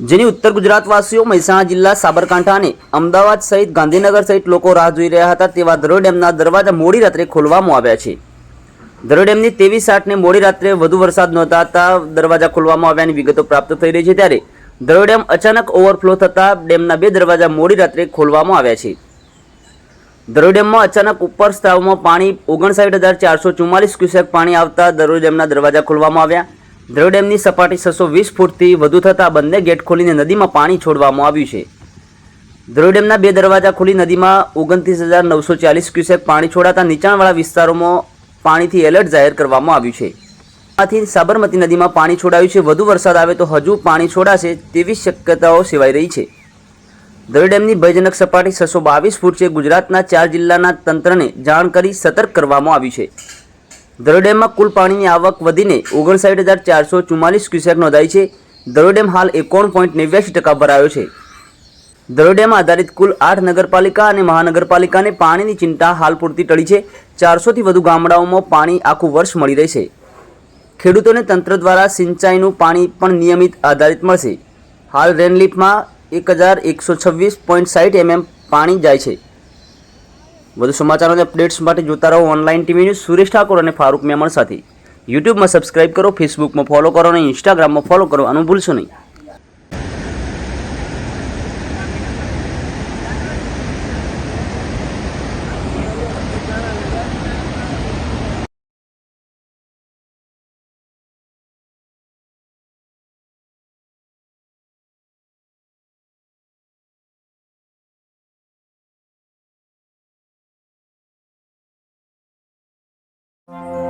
જેની ઉત્તર ગુજરાતવાસીઓ મહેસાણા જિલ્લા, સાબરકાંઠા અને અમદાવાદ સહિત ગાંધીનગર સહિત લોકો રાહ જોઈ રહ્યા હતા તેવા ધરોઈ ડેમના દરવાજા મોડી રાત્રે ખોલવામાં આવ્યા છે. ધરોઈ ડેમની ત્રેવીસ આઠને મોડી રાત્રે વધુ વરસાદ નોંધાતા દરવાજા ખોલવામાં આવ્યાની વિગતો પ્રાપ્ત થઈ રહી છે ત્યારે ધરોઈ ડેમ અચાનક ઓવરફ્લો થતાં ડેમના બે દરવાજા મોડી રાત્રે ખોલવામાં આવ્યા છે. ધરોઈ ડેમમાં અચાનક ઉપર સ્ત્રાવમાં પાણી ઓગણસાઠ હજાર ચારસો ચુમ્માલીસ ક્યુસેક પાણી આવતા ધરોઈ ડેમના દરવાજા ખોલવામાં આવ્યા. ધરોઈ ડેમની સપાટી છસો વીસ ફૂટથી વધુ થતાં બંને ગેટ ખોલીને નદીમાં પાણી છોડવામાં આવ્યું છે. ધરોઈ ડેમના બે દરવાજા ખોલી નદીમાં ઓગણત્રીસ હજાર નવસો ચાલીસ ક્યુસેક પાણી છોડાતા નીચાણવાળા વિસ્તારોમાં પાણીથી એલર્ટ જાહેર કરવામાં આવ્યું છે. આથી સાબરમતી નદીમાં પાણી છોડાયું છે. વધુ વરસાદ આવે તો હજુ પાણી છોડાશે તેવી શક્યતાઓ સેવાઈ રહી છે. ધરોઈ ડેમની ભયજનક સપાટી છસો બાવીસ ફૂટ છે. ગુજરાતના ચાર જિલ્લાના તંત્રને જાણ કરી સતર્ક કરવામાં આવ્યું છે. ધરોઈ ડેમમાં કુલ પાણીની આવક વધીને ઓગણસાઠ હજાર ચારસો ચુમ્માલીસ ક્યુસેક નોંધાઈ છે. દરોડેમ હાલ એકોણ પોઈન્ટ નેવ્યાસી ટકા ભરાયો છે. દરોડેમાં આધારિત કુલ આઠ નગરપાલિકા અને મહાનગરપાલિકાને પાણીની ચિંતા હાલ પૂરતી ટળી છે. ચારસોથી વધુ ગામડાઓમાં પાણી આખું વર્ષ મળી રહેશે. ખેડૂતોને તંત્ર દ્વારા સિંચાઈનું પાણી પણ નિયમિત આધારિત મળશે. હાલ રેનલીફમાં એક હજાર એકસો છવ્વીસ પોઈન્ટ સાઠ એમએમ પાણી જાય છે. વધુ સમાચારો અને અપડેટ્સ માટે જોતા રહો online TV news Suresh Thakor અને ફારૂક મેમણ સાથે. યુટ્યુબમાં સબસ્ક્રાઇબ કરો ફેસબુકમાં ફોલો કરો અને ઇન્સ્ટાગ્રામમાં ફોલો કરો આનું ભૂલશો નહીં. you.